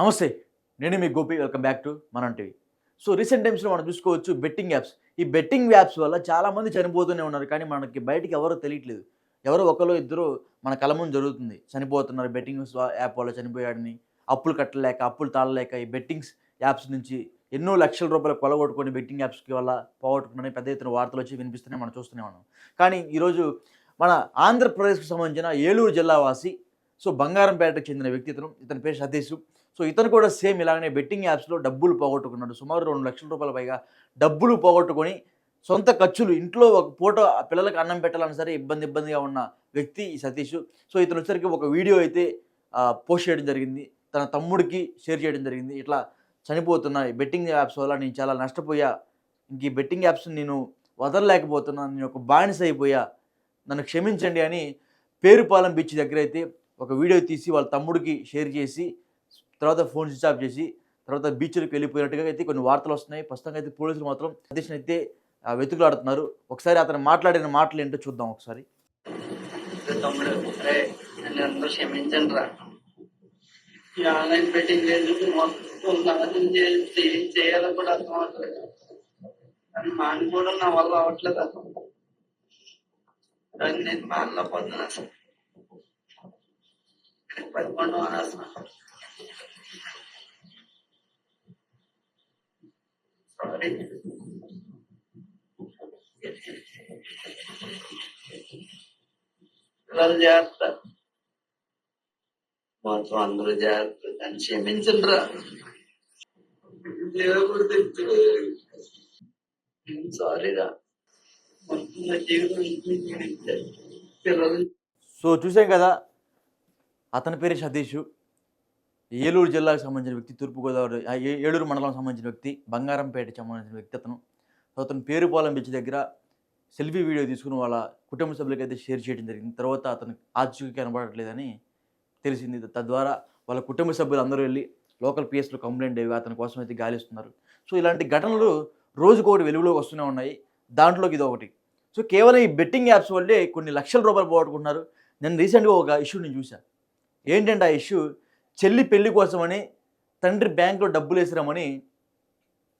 నమస్తే నేను మీ Gopi welcome back to Manam TV. So recent టైమ్స్లో మనం చూసుకోవచ్చు బెట్టింగ్ యాప్స్. ఈ బెట్టింగ్ యాప్స్ వల్ల చాలామంది చనిపోతూనే ఉన్నారు కానీ మనకి బయటికి ఎవరో తెలియట్లేదు. ఎవరో ఒకరు ఇద్దరు మన కలమం జరుగుతుంది. చనిపోతున్నారు బెట్టింగ్ యాప్ వల్ల చనిపోయాడని. అప్పులు కట్టలేక అప్పులు తాళలేక ఈ బెట్టింగ్స్ యాప్స్ నుంచి ఎన్నో లక్షల రూపాయలు కొలగొట్టుకొని బెట్టింగ్ యాప్స్కి వల్ల పోగొట్టుకుని పెద్ద ఎత్తున వార్తలు వచ్చి వినిపిస్తూనే మనం చూస్తూనే ఉన్నాం. కానీ ఈరోజు మన ఆంధ్రప్రదేశ్కి సంబంధించిన ఏలూరు జిల్లా వాసి సో బంగారంపేటకు చెందిన వ్యక్తి ఇతను. ఇతని పేరు సతీష్. సో ఇతను కూడా సేమ్ ఇలాగనే బెట్టింగ్ యాప్స్లో డబ్బులు పోగొట్టుకున్నాడు. సుమారు రెండు లక్షల రూపాయల పైగా డబ్బులు పోగొట్టుకొని సొంత ఖర్చులు ఇంట్లో ఒక పూట ఆ అన్నం పెట్టాలని సరే ఇబ్బంది ఇబ్బందిగా ఉన్న వ్యక్తి ఈ సతీష్. సో ఇతను వచ్చరికి ఒక వీడియో అయితే పోస్ట్ చేయడం జరిగింది. తన తమ్ముడికి షేర్ చేయడం జరిగింది. ఇట్లా చనిపోతున్న ఈ బెట్టింగ్ యాప్స్ వల్ల నేను చాలా నష్టపోయా. ఇంక ఈ బెట్టింగ్ యాప్స్ నేను వదలలేకపోతున్నా. నేను ఒక బానిస అయిపోయా నన్ను క్షమించండి అని పేరుపాలెం బీచ్ దగ్గర అయితే ఒక వీడియో తీసి వాళ్ళ తమ్ముడికి షేర్ చేసి తర్వాత ఫోన్ స్విచ్ ఆఫ్ చేసి తర్వాత బీచ్లకు వెళ్ళిపోయినట్టుగా అయితే కొన్ని వార్తలు వస్తున్నాయి. ప్రస్తుతంగా అయితే పోలీసులు మాత్రం సతీష్ని అయితే వెతుకులాడుతున్నారు. ఒకసారి అతను మాట్లాడిన మాటలు ఏంటో చూద్దాం ఒకసారి. తమ్ముడు అరే నన్ను అందరూ క్షమించండి రా. ఈ ఆన్లైన్ బెట్టింగ్ మొత్తం నాశనం చేసి ఏం చేయాలో కూడా అర్థం అవ్వట్లేదు. నన్ను నా వల్ల అవ్వట్లేదు నేను పదకొండు పిల్లలు జాగ్రత్త మొత్తం అందరూ జాగ్రత్త దాన్ని క్షమించండి దేవుడు తెచ్చుడు. మొత్తం నా జీవితం పిల్లలు సో చూసాం కదా అతని పేరు సతీష్. ఏలూరు జిల్లాకు సంబంధించిన వ్యక్తి తూర్పుగోదావరి ఏలూరు మండలం సంబంధించిన వ్యక్తి బంగారంపేటకి సంబంధించిన వ్యక్తి అతను. అతను పేరుపాలెం బీచ్ దగ్గర సెల్ఫీ వీడియో తీసుకుని వాళ్ళ కుటుంబ సభ్యులకైతే షేర్ చేయడం జరిగింది. తర్వాత అతను ఆచూకీ కనబడట్లేదని తెలిసింది. తద్వారా వాళ్ళ కుటుంబ సభ్యులు అందరూ వెళ్ళి లోకల్ పిఎస్లో కంప్లైంట్ అయ్యి అతని కోసం అయితే గాలిస్తున్నారు. సో ఇలాంటి ఘటనలు రోజుకోటి వెలుగులోకి వస్తూనే ఉన్నాయి. దాంట్లోకి ఇది ఒకటి. సో కేవలం ఈ బెట్టింగ్ యాప్స్ వల్లే కొన్ని లక్షల రూపాయలు పోగొట్టుకుంటున్నారు. నేను రీసెంట్గా ఒక ఇష్యూ నేను చూశాను ఏంటంటే ఆ ఇష్యూ చెల్లి పెళ్ళి కోసమని తండ్రి బ్యాంకులో డబ్బులు వేసిరామని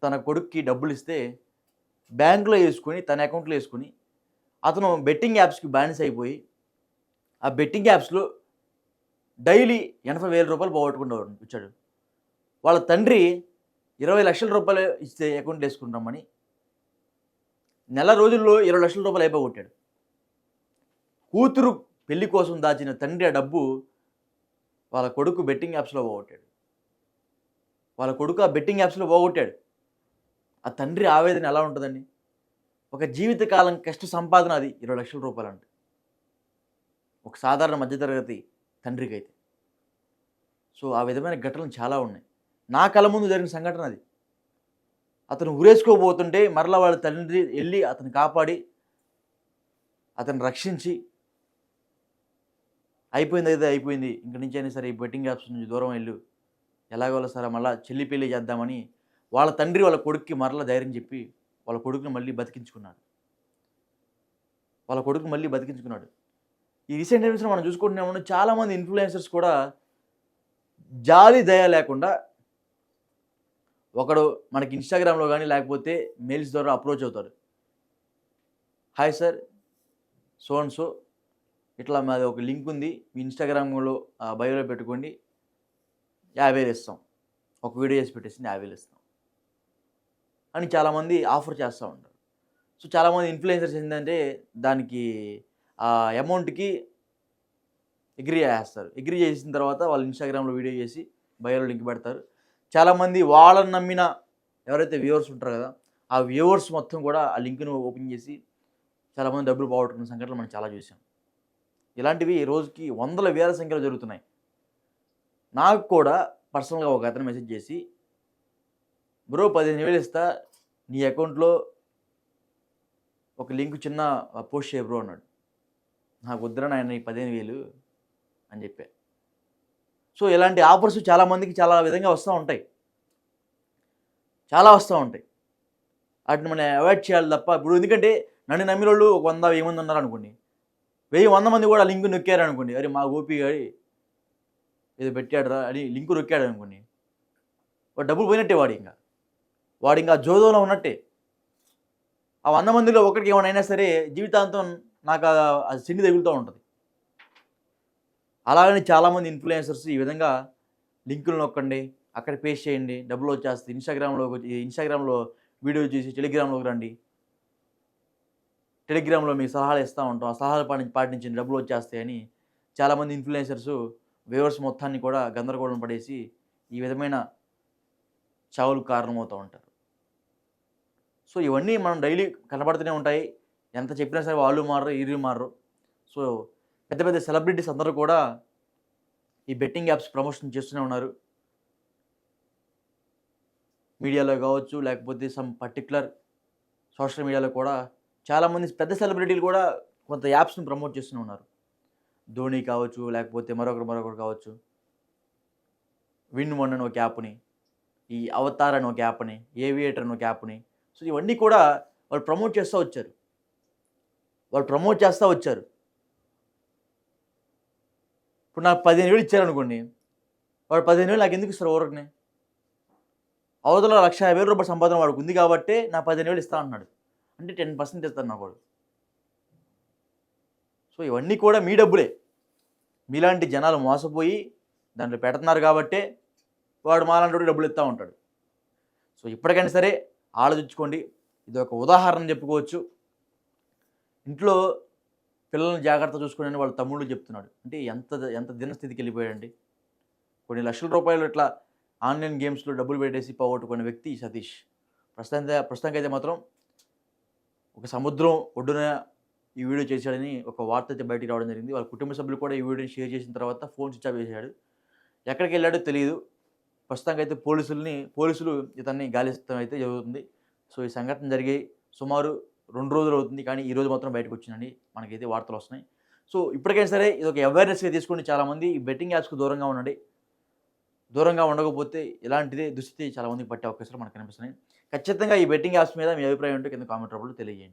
తన కొడుక్కి డబ్బులు ఇస్తే బ్యాంకులో వేసుకొని తన అకౌంట్లో వేసుకొని అతను బెట్టింగ్ యాప్స్కి బ్యాన్స్ అయిపోయి ఆ బెట్టింగ్ యాప్స్లో డైలీ ఎనభై వేల రూపాయలు పోగొట్టుకుంటూ వచ్చాడు. వాళ్ళ తండ్రి ఇరవై లక్షల రూపాయలు ఇస్తే అకౌంట్లో వేసుకుంటామని నెల రోజుల్లో ఇరవై లక్షల రూపాయలు అయిపోగొట్టాడు. కూతురు పెళ్ళి కోసం దాచిన తండ్రి ఆ డబ్బు వాళ్ళ కొడుకు బెట్టింగ్ యాప్స్లో పోగొట్టాడు. వాళ్ళ కొడుకు ఆ బెట్టింగ్ యాప్స్లో పోగొట్టాడు. ఆ తండ్రి ఆవేదన ఎలా ఉంటుందండి? ఒక జీవితకాలం కష్ట సంపాదన అది ఇరవై లక్షల రూపాయలు అంటే ఒక సాధారణ మధ్యతరగతి తండ్రికి అయితే సో ఆ విధమైన ఘటనలు చాలా ఉన్నాయి. నా కళ్ళ ముందు జరిగిన సంఘటన అది. అతను ఉరేసుకోబోతుంటే మరలా వాళ్ళ తండ్రి వెళ్ళి అతను కాపాడి అతను రక్షించి అయిపోయింది అయితే అయిపోయింది. ఇంక నుంచి అయినా సరే ఈ బెట్టింగ్ యాప్స్ నుంచి దూరం వెళ్ళు. ఎలాగోలా సరే మళ్ళీ చెల్లి పెళ్ళి చేద్దామని వాళ్ళ తండ్రి వాళ్ళ కొడుక్కి మరలా ధైర్యం చెప్పి వాళ్ళ కొడుకుని మళ్ళీ బతికించుకున్నాడు. వాళ్ళ కొడుకు మళ్ళీ బతికించుకున్నాడు. ఈ రీసెంట్ టైమ్స్లో మనం చూసుకుంటున్నామని చాలామంది ఇన్ఫ్లుయెన్సర్స్ కూడా జాలి దయ లేకుండా ఒకడు మనకి ఇన్స్టాగ్రామ్లో కానీ లేకపోతే మెయిల్స్ ద్వారా అప్రోచ్ అవుతాడు hi sir so and so ఇట్లా మాది ఒక లింక్ ఉంది. మీ ఇన్స్టాగ్రామ్లో బయోలో పెట్టుకోండి. యాభై వేలు ఇస్తాం. ఒక వీడియో చేసి పెట్టేసింది యాభై వేలు ఇస్తాం. అని చాలామంది ఆఫర్ చేస్తూ ఉంటారు. సో చాలామంది ఇన్ఫ్లుయెన్సర్స్ ఏంటంటే దానికి ఆ అమౌంట్కి అగ్రీ చేస్తారు. అగ్రీ చేసిన తర్వాత వాళ్ళు ఇన్స్టాగ్రామ్లో వీడియో చేసి బయోలో లింక్ పెడతారు. చాలామంది వాళ్ళని నమ్మిన ఎవరైతే వ్యూవర్స్ ఉంటారో కదా ఆ వ్యూవర్స్ మొత్తం కూడా ఆ లింక్ను ఓపెన్ చేసి చాలామంది డబ్బులు పోగొట్టుకున్న సంఘటనలు మనం చాలా చూసాం. ఇలాంటివి రోజుకి వందల వేల సంఖ్యలో జరుగుతున్నాయి. నాకు కూడా పర్సనల్గా ఒక అతను మెసేజ్ చేసి బ్రో పదిహేను వేలు ఇస్తా నీ అకౌంట్లో ఒక లింక్ చిన్న పోస్ట్ చేయ బ్రో అన్నాడు. నాకు వద్దురా నాయన ఈ పదిహేను వేలు అని చెప్పా. సో ఇలాంటి ఆఫర్స్ చాలామందికి చాలా విధంగా వస్తూ ఉంటాయి. చాలా వస్తూ ఉంటాయి. వాటిని మనం అవాయిడ్ చేయాలి తప్ప ఇప్పుడు ఎందుకంటే నన్ను నమ్మిన వాళ్ళు ఒక వంద వెయ్యి మంది ఉన్నారు అనుకోండి వెయ్యి వంద మంది కూడా లింక్ నొక్కారు అనుకోండి అరే మా గోపి గారి ఏదో పెట్టాడురా అని లింక్ నొక్కాడు అనుకోండి వాడు డబ్బులు పోయినట్టే వాడు ఇంకా. వాడు ఇంకా జోదోలో ఉన్నట్టే. ఆ వంద మందిలో ఒకరికి ఏమైనా సరే జీవితాంతం నాకు అది సిండి తగులుతూ ఉంటుంది. అలాగని చాలామంది ఇన్ఫ్లుయెన్సర్స్ ఈ విధంగా లింకులు నొక్కండి అక్కడ పేస్ట్ చేయండి డబ్బులు వచ్చేస్తుంది ఇన్స్టాగ్రామ్లో ఇన్స్టాగ్రామ్లో వీడియో చూసి టెలిగ్రామ్లోకి రండి. టెలిగ్రామ్లో మీకు సలహాలు ఇస్తూ ఉంటాం. ఆ సలహాలు పాటించి పాటించిన డబ్బులు వచ్చేస్తాయని చాలామంది ఇన్ఫ్లుయెన్సర్స్ వ్యూవర్స్ మొత్తాన్ని కూడా గందరగోళం పడేసి ఈ విధమైన చావులకు కారణమవుతూ ఉంటారు. సో ఇవన్నీ మనం డైలీ కనబడుతూనే ఉంటాయి. ఎంత చెప్పినా సరే వాళ్ళు మారరు వీళ్ళు మారరు. సో పెద్ద పెద్ద సెలబ్రిటీస్ అందరూ కూడా ఈ బెట్టింగ్ యాప్స్ ప్రమోషన్ చేస్తూనే ఉన్నారు. మీడియాలో కావచ్చు లేకపోతే సమ్ పర్టికులర్ సోషల్ మీడియాలో కూడా చాలామంది పెద్ద సెలబ్రిటీలు కూడా కొంత యాప్స్ని ప్రమోట్ చేస్తూనే ఉన్నారు. ధోని కావచ్చు లేకపోతే మరొకరు మరొకరు కావచ్చు. విన్ వన్ అని ఒక యాప్ని ఈ అవతార్ అని ఒక యాప్ని ఏవియేటర్ అని ఒక యాప్ని సో ఇవన్నీ కూడా వాళ్ళు ప్రమోట్ చేస్తూ వచ్చారు. వాళ్ళు ప్రమోట్ చేస్తూ వచ్చారు. ఇప్పుడు నాకు పదిహేను వేలు ఇచ్చారనుకోండి వాడు పదిహేను వేలు నాకు ఎందుకు ఇస్తారు ఊరకనే అవతల లక్ష యాభై వేల రూపాయల సంపాదన వాడికి ఉంది కాబట్టి నా పదిహేను వేలు ఇస్తా అన్నాడు అంటే టెన్ పర్సెంట్ ఇస్తాను వాడు సో ఇవన్నీ కూడా మీ డబ్బులే. మీలాంటి జనాలు మోసపోయి దాంట్లో పెడుతున్నారు కాబట్టే వాడు మాలాంటి డబ్బులు ఇస్తూ ఉంటాడు. సో ఇప్పటికైనా సరే ఆలోచించుకోండి. ఇది ఒక ఉదాహరణ చెప్పుకోవచ్చు. ఇంట్లో పిల్లల్ని జాగ్రత్త చూసుకోండి వాళ్ళ తమ్ముళ్ళు చెప్తున్నాడు. అంటే ఎంత ఎంత దినస్థితికి వెళ్ళిపోయాడండి? కొన్ని లక్షల రూపాయలు ఇట్లా ఆన్లైన్ గేమ్స్లో డబ్బులు పెట్టేసి పోగొట్టుకున్న వ్యక్తి సతీష్. సతీష్ ప్రస్తుతం ప్రస్తుతానికైతే మాత్రం ఒక సముద్రం ఒడ్డున ఈ వీడియో చేశాడని ఒక వార్త అయితే బయటికి రావడం జరిగింది. వాళ్ళ కుటుంబ సభ్యులు కూడా ఈ వీడియోని షేర్ చేసిన తర్వాత ఫోన్ స్విచ్ ఆఫ్ చేశాడు. ఎక్కడికి వెళ్ళాడో తెలియదు. ప్రస్తుతానికి అయితే పోలీసుల్ని పోలీసులు ఇతన్ని గాలిస్తాం అయితే జరుగుతుంది. సో ఈ సంఘటన జరిగి సుమారు రెండు రోజులు అవుతుంది. కానీ ఈ రోజు మాత్రం బయటకు వచ్చిందండి. మనకైతే వార్తలు వస్తున్నాయి. సో ఇప్పటికైనా సరే ఇది ఒక అవేర్నెస్గా తీసుకుని చాలామంది. ఈ బెట్టింగ్ యాప్స్కి దూరంగా ఉండండి. దూరంగా ఉండకపోతే ఇలాంటిదే దుస్థితి చాలామందికి పట్టే అవకాశాలు మనకు కనిపిస్తున్నాయి. ఖచ్చితంగా ఈ బెట్టింగ్ యాప్స్ మీద మీ అభిప్రాయం ఉంటే కింద కామెంట్ రూపంలో తెలియజేయండి.